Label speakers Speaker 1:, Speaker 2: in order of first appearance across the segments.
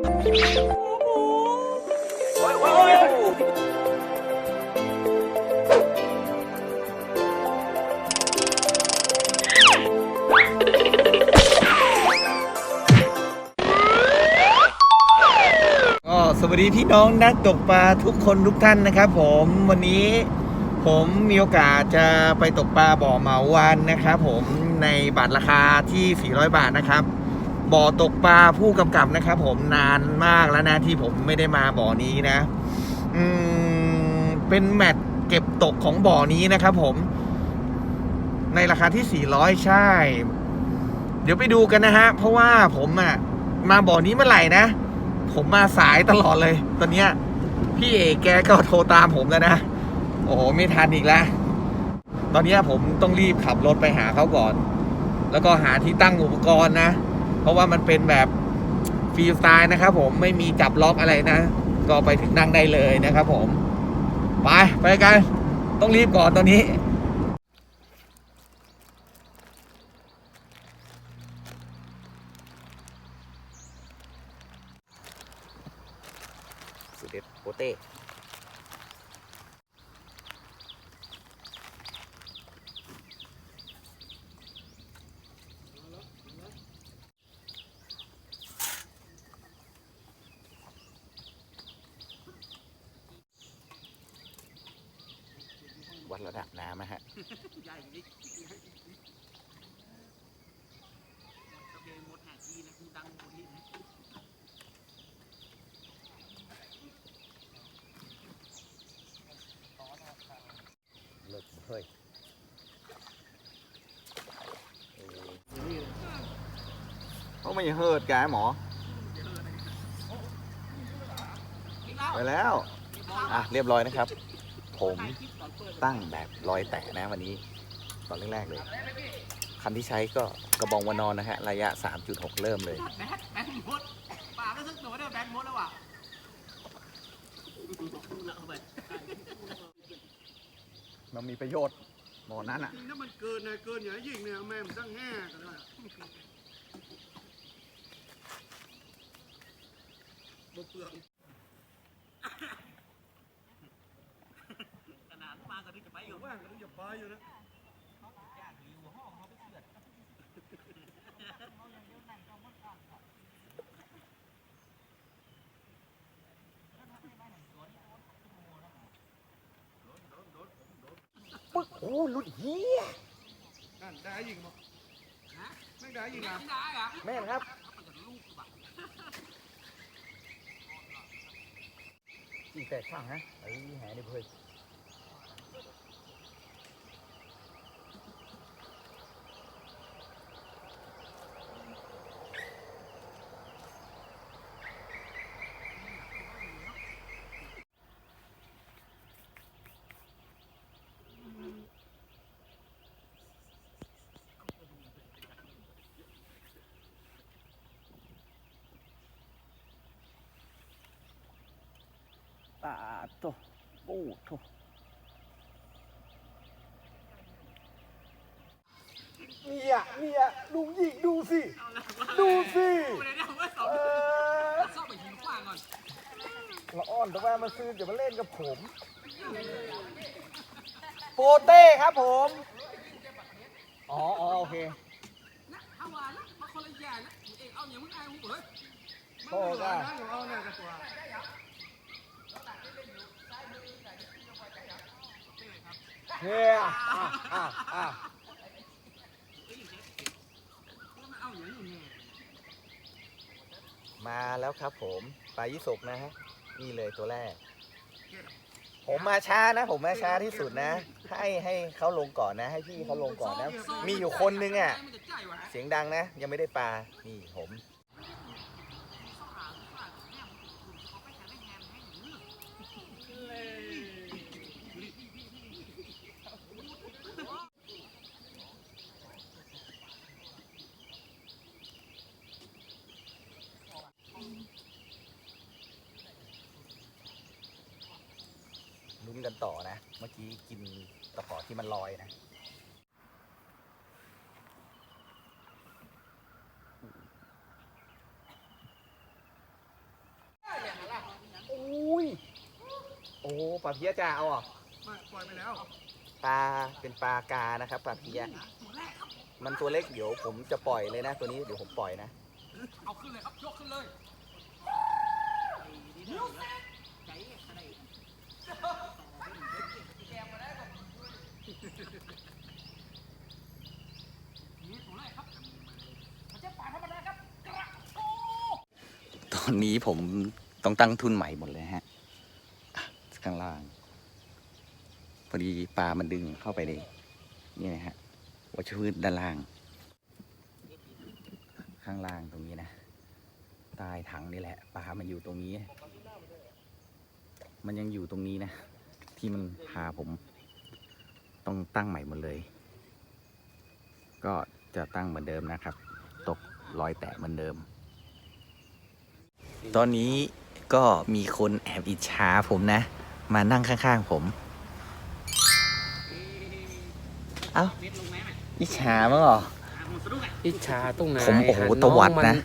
Speaker 1: สวัสดีพี่น้องนักตกปลาทุกคนทุกท่านนะครับ ผมวันนี้ผมมีโอกาสจะไปตกปลาบ่อเหมาวันนะครับผมในบาทราคาที่ 400 บาทนะครับ บ่อตกปลาผู้กำกับนะครับผมนานมากแล้วนะที่ผมไม่ได้มาบ่อนี้นะ อืมเป็นแมตช์เก็บตกของบ่อนี้นะครับผม ในราคาที่ 400 ใช่ เดี๋ยวไปดูกันนะฮะ เพราะว่าผมอะมาบ่อนี้เมื่อไหร่นะ ผมมาสายตลอดเลย ตอนเนี้ย พี่เอกแกก็โทรตามผมแล้วนะ โอ้โห ไม่ทันอีกแล้ว ตอนเนี้ยผมต้องรีบขับรถไปหาเขาก่อน แล้วก็หาที่ตั้งอุปกรณ์นะ ราะว่ามันเป็นแบบฟรีสไตล์นะครับผมไม่มีจับล็อกอะไรนะ ก็ไปถึงนั่งได้เลยนะครับผม ไปไปกัน ต้องรีบก่อนตอนนี้ สุดเด็ดโปเต้ วั ดระดับน้ำนะฮะ
Speaker 2: ใหญ่ดิตะเบงหมดหาทีนะคุณดังหมดที่นะ
Speaker 1: เลิกเฮ้ยเขาไม่เฮิดแกหมอ ไปแล้ว อะ เรียบร้อยนะครับ ผม ตั้งแบบรอยแตะนะวันนี้ตอนแรกๆเลยคันที่ใช้ก็กระบองวานอนนะฮะ ระยะ 3.6 เริ่มเลย
Speaker 2: แบทแบทหมดปากก็สักตัวเนี่ยแบทหมดแล้วว่ะเอาไป
Speaker 1: มันมีประโยชน์หมอนั้นอะ
Speaker 3: จริงถ้ามันเกินนะเกินอย่าให้ยิงเนี่ยแม่มันตั้งแง่กันเลยบเปลือง
Speaker 2: ขนาดมาก็ที่จะไปอยู่
Speaker 3: ว่างกันอย่าไปอยู่นะ
Speaker 1: ปึ๊กโอ้หลุดเฮีย
Speaker 3: นั่นได้ยิงมั้งไม่ได้ยิง
Speaker 2: ไม่
Speaker 3: นะ
Speaker 2: ได้อะ
Speaker 1: แม่นครับจีแตกข้างฮะไอ้แหนี่เพื่อนาโตโอ้โถ
Speaker 3: เนี่ยเนี่ยลุงยิงดูสิ ดูสิ
Speaker 2: ไม่ได้เอาไว้สอง
Speaker 3: เออ
Speaker 2: ซ่อมไปหินกว้างก่อน
Speaker 3: ละอ่อนแต่ว่ามาซื้ออย่ามาเล่นกับผม โปเต้ครับผม
Speaker 1: อ๋ออ๋อโอเค
Speaker 2: นะถ้าวานะมาคนละอย่างนะเองเอาอย่างมึงไอ้มึงเฮ้ย
Speaker 3: โอ้ได้เอาเนี่ยกับตั
Speaker 1: เฮียอะอะอะ
Speaker 2: มา
Speaker 1: แล้วครับผมปลายี่สกนะฮะนี่เลยตัวแรก ผมมาช้านะ ผมมาช้าที่สุดนะ ให้ให้เขาลงก่อนนะ ให้พี่เขาลงก่อนนะ มีอยู่คนนึงอะ เสียงดังนะ ยังไม่ได้ปลา นี่ผม กันต่อนะ เมื่อกี้กินตะขอที่มันลอยนะอุ้ยโอ้ปลาเพี้ยจ่าเอาอะ
Speaker 3: ไม่ปล่อยไปแล้ว
Speaker 1: ปลาเป็นปลากานะครับปลาเพี้ยมันตัวเล็กเดี๋ยวผมจะปล่อยเลยนะ ตัวนี้เดี๋ยวผมปล่อยนะ
Speaker 2: เอาขึ้นเลยครับยกขึ้นเลย
Speaker 3: เดี๋ยว
Speaker 1: อนนี้ผมต้องตั้งทุนใหม่หมดเลยฮะ ข้างล่าง พอดีปลามันดึงเข้าไปในนี่นะฮะวัชพืชด้านล่าง ข้างล่างตรงนี้นะใต้ถังนี่แหละปลามันอยู่ตรงนี้ มันยังอยู่ตรงนี้นะ ที่มันพาผม ต้องตั้งใหม่หมดเลย ก็จะตั้งเหมือนเดิมนะครับ ตกรอยแตะเหมือนเดิม ตอนนี้ก็มีคนแอบอิจฉาผมนะ มานั่งข้างๆผม เอ้า อิจฉามั้งเหรอ
Speaker 4: อิจฉาตรงไหน
Speaker 1: ผมโอ้โห
Speaker 4: หัน
Speaker 1: ต
Speaker 4: น้ง
Speaker 1: วัด
Speaker 4: มั
Speaker 1: นะ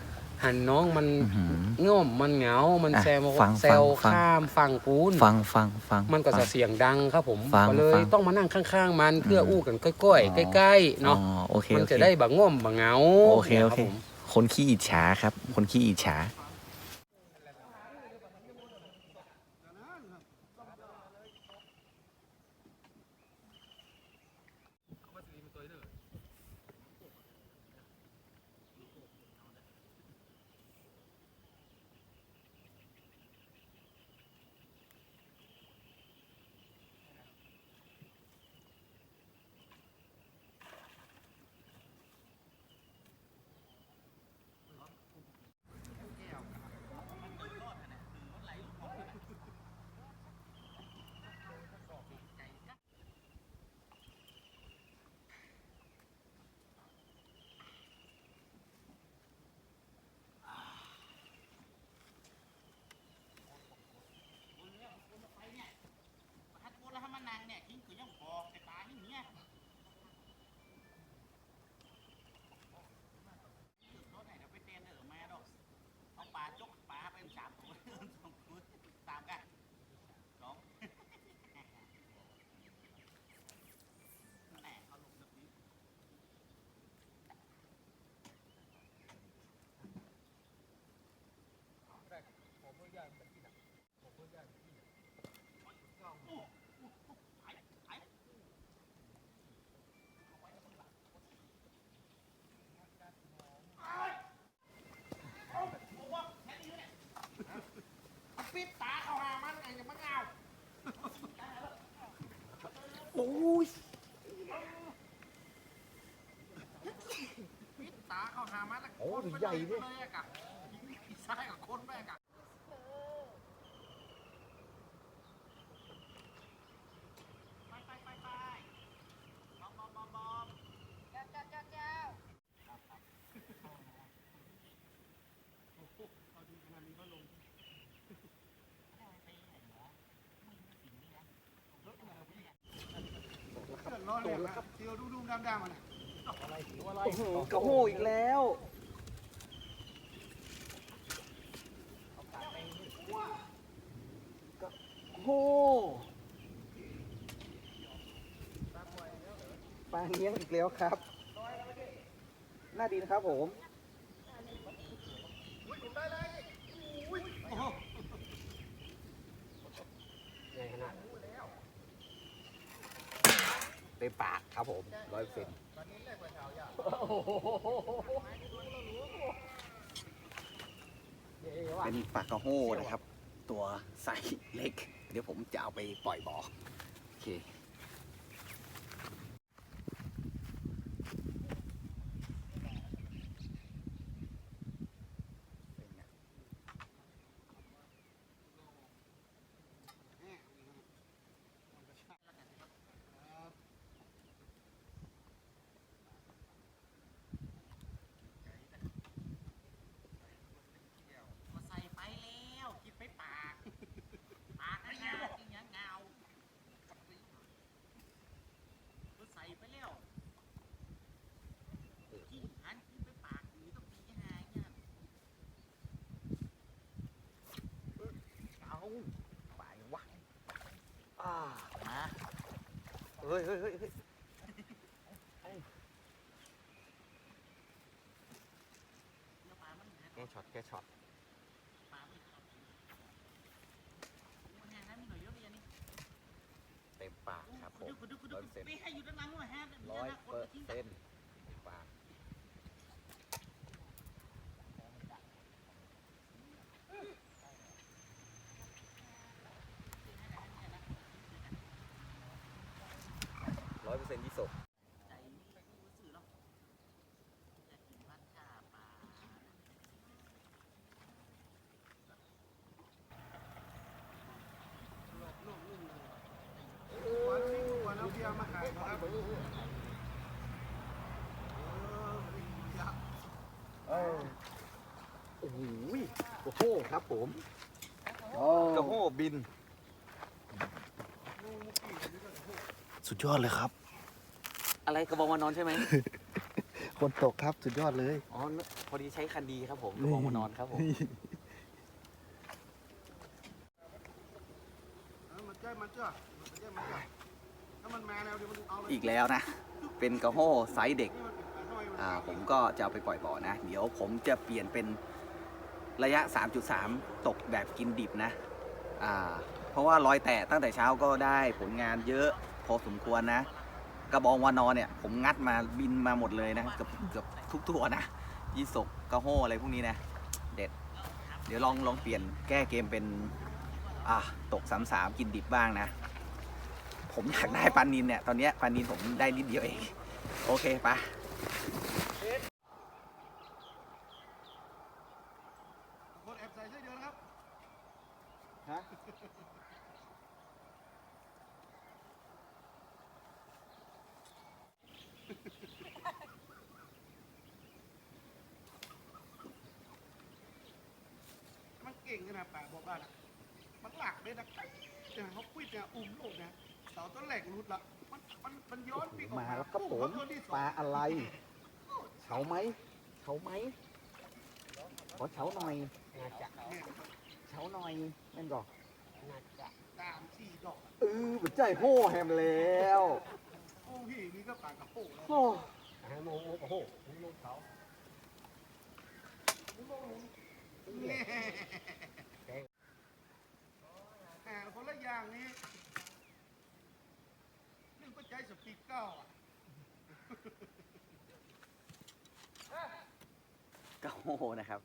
Speaker 4: หันน้องมัน
Speaker 1: อื้อหือ
Speaker 4: ง่อมมันเหงา มัน
Speaker 1: อะ
Speaker 4: แซว
Speaker 1: ฟัง
Speaker 4: แซว
Speaker 1: ฟัง
Speaker 4: ข้ามฝั่งปูน
Speaker 1: ฟังฟังฟัง
Speaker 4: มันก็
Speaker 1: ฟั
Speaker 4: จะ
Speaker 1: ง
Speaker 4: เสียงดังครับผม
Speaker 1: ฟัง
Speaker 4: ก็เลย
Speaker 1: ฟัง
Speaker 4: ต้องมานั่งข้างๆ มันเพื่ออ
Speaker 1: ม
Speaker 4: อู้กันก้อย
Speaker 1: อ๋อ
Speaker 4: ๆใกล้ๆเนาะ
Speaker 1: อ๋อโอเค
Speaker 4: มัน
Speaker 1: โอเค
Speaker 4: จะได้บะง่อมบะเหงา
Speaker 1: โอเคโอเค
Speaker 4: นี่ยรับผม
Speaker 1: คนขี้อิจฉาครับ คนขี้อิจฉา
Speaker 4: หามันแล้ว
Speaker 3: โอ้ยใหญ่ด้วย
Speaker 4: เลยอะกับใช่กับคนแม่กับไปไปไปไปบอมบอมบอมบอม
Speaker 2: กระโหอีกแล้วกระ โหปลาเลี้ยงอีกแล้วครับน่าดีนะครับผม
Speaker 3: เต็มปากครับผมร้อยเซน
Speaker 1: เป็นปลากระโฮนะครับ ตัวไซส์เล็ก เดี๋ยวผมจะเอาไปปล่อยบ่อโอเค ฮ้ยเฮ้ยเฮ้ยเฮ้ยแกช็อตแกช็อตเต็มปากครับผมร้อยเปอร์เซ็นต์ร้อยเปอร์เซ็นต์เต็มปาก ส้นยี่สก
Speaker 4: ใจไม่รู้สื่อหรอกอยากกินมัทฉะปลา
Speaker 1: โอ้โหโอ้โห ครับผมกระโหบิน
Speaker 3: สุดยอดเลยครับ
Speaker 1: อะไรกระบอกมานอนใช่ไหม
Speaker 3: คนตกครับสุดยอดเลย
Speaker 1: อ๋อ พอดีใช้คันดีครับผมกระบอกมานอนครับผมอีกแล้วนะ เป็นกระโห้ไซส์เด็ก อ่า ผมก็จะเอาไปปล่อยบ่อนะ เดี๋ยวผมจะเปลี่ยนเป็น ระยะ 3.3 ตกแบบกินดิบนะเพราะว่าลอยแตะตั้งแต่เช้าก็ได้ผลงานเยอะพอสมควรนะ กระบองวานอนเนี่ย ผมงัดมาบินมาหมดเลยนะเกือบเกือบทุกตัวนะยี่สกกระโห้อะไรพวกนี้นะ เด็ด เดี๋ยวลองลองเปลี่ยนแก้เกมเป็นอ่าตกสามสามกินดิบบ้างนะ ผมอยากได้ปลานินเนี่ย ตอนนี้ปลานินผมได้นิดเดียวเอง โอเคปะ
Speaker 3: คนแอบใส่เสื้อเดียวนะครับ
Speaker 1: ฮะ
Speaker 3: มั นเก่งขนาป่าบอกบ้านอะมันหลักเลยนะแต่เขาคุยเนี่ยอุ้มโลกเนะเสาต้นแหลกรุดละมันมันมันย้อนปีกออก
Speaker 1: มา
Speaker 3: มา
Speaker 1: แล้วครับผม
Speaker 3: เขาตัวที่สอง
Speaker 1: ปลาอะไรเฉาไหมเฉาไหมขอเฉาหน่อย
Speaker 3: เนี่ย
Speaker 1: เฉาหน่อยแม่นก่อ
Speaker 3: สาจะตามสี่ดอก
Speaker 1: เออหัวใจโห่แฮมแล้ว
Speaker 3: โอ้พี่นี่ก็ปลากระโปงแล้ว
Speaker 1: โอ้
Speaker 3: เนี่ยอ่าคนละ อย่างนี้นึ่งก็ใจสปีกเก้าอะ
Speaker 1: กระโหนะครับ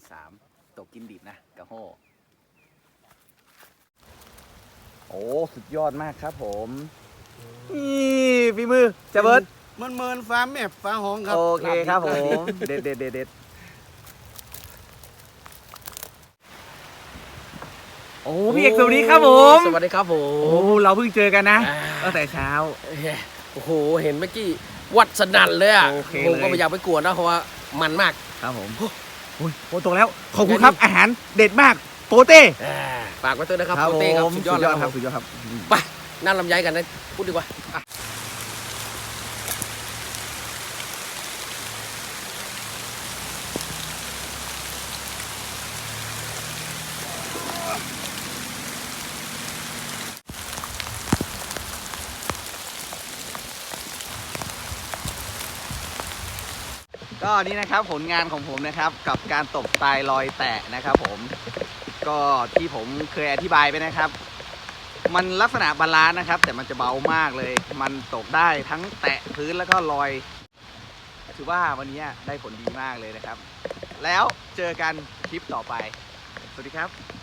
Speaker 1: 3.3 ตกกินดิบนะกระโหโอ้สุดยอดมากครับผมนี่ฝีมือจะเบิร์ด
Speaker 3: มันเมินฟ้าแมบฟ้าหองครับ
Speaker 1: โอเคครับผม เด็ดเด็ดเด็ดเด็ด โอ้พี่เอกสวัสดีครับผม
Speaker 5: สวัสดีครับผ
Speaker 1: โอ้
Speaker 5: ม
Speaker 1: เราเพิ่งเจอกันนะ
Speaker 5: อ่า
Speaker 1: ตั้งแต่เช้า
Speaker 5: โอ้โห เห็นเมื่อกี้วัดสนั่นเลยอะ
Speaker 1: โอเค
Speaker 5: ผมก็
Speaker 1: เลย
Speaker 5: ไม่อยากไปกวนนะเพราะว่ามันมาก
Speaker 1: ครับผมโอ้ยโอ้ตรงแล้วขอบคุณครับอาหารเด็ดมากโปเต้
Speaker 5: อ่าฝากไว้ด้วยนะครับโปเต้ครับ
Speaker 1: ผม
Speaker 5: สุดยอดแล้วครับ
Speaker 1: สุดยอดครับ
Speaker 5: ไปนั่นลำไยกันนะพูดดีกว่า
Speaker 1: ก็นี่นะครับผลงานของผมนะครับกับการตกตายลอยแตะนะครับผมก็ที่ผมเคยอธิบายไปนะครับ มันลักษณะบาลานซ์นะครับ แต่มันจะเบามากเลย มันตกได้ทั้งแตะพื้นแล้วก็ลอยถือว่าวันนี้ได้ผลดีมากเลยนะครับ แล้วเจอกันคลิปต่อไป สวัสดีครับ